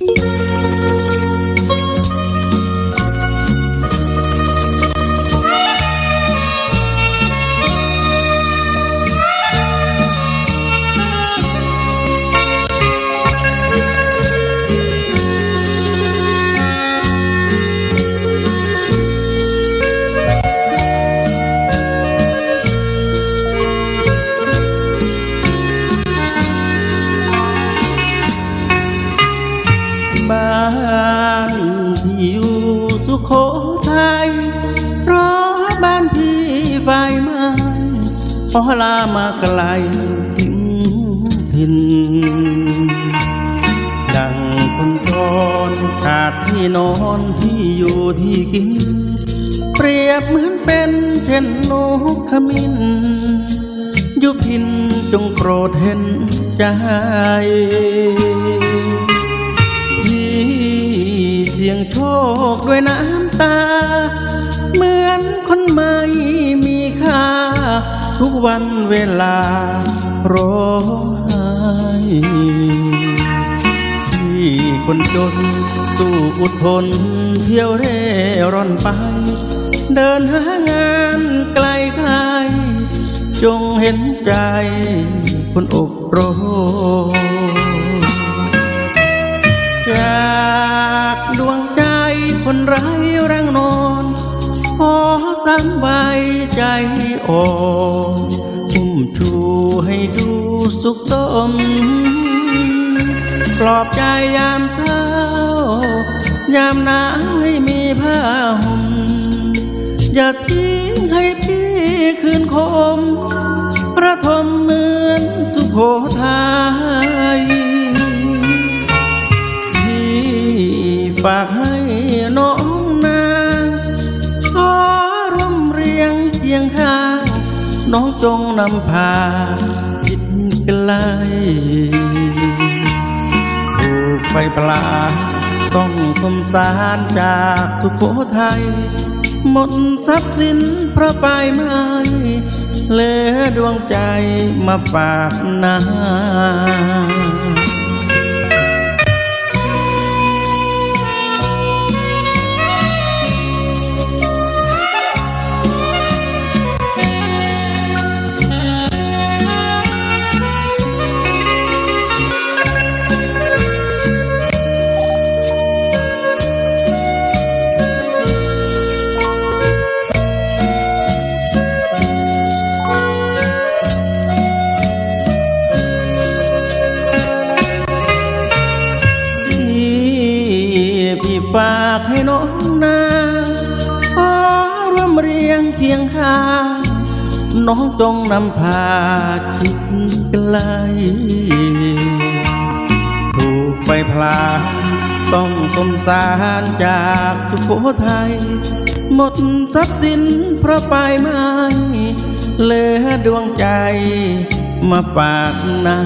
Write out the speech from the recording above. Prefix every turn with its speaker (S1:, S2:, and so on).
S1: บ้ อลามาไกลถึงถิ่นดังคนจรขาดที่นอนที่อยู่ที่กิน เปรียบเหมือนเป็นเช่นนกขมิ้นยุพินจงโปรดเห็นใจที่เสียงโชคด้วยน้ำตา เหมือนคน ทุกวันเวลาร้องไห้ที่คนจนสู้อุดทนเที่ยวเร่ร่อนไป เดินหางานไกลไกลๆจงเห็นใจคนอกโรจ ตั้งไว้ใจอ่อนอุ้มชูให้ดูสุขสมปลอบใจยามเช้ายามหนาวให้มีผ้าห่มอย่าทิ้งให้พี่คืนคมประทมเหมือนสุโขทัยที่ฝากให้ สียงข้าน้องจงนำพาจิตไกลถูกไฟปลาต้องสมสารจากทุกโขทัยหมดทรัพย์สินเพราะไปไม่เหลือดวงใจมาฝากนา ฝากให้น้องนางขอร่วมเรียงเคียงข้างน้องจงนำพาคิดไกล ถูกไฟพลาต้องสมสารจากสุโขทัย หมดทรัพย์สินเพราะไปไม่ เหลือดวงใจมาฝากนา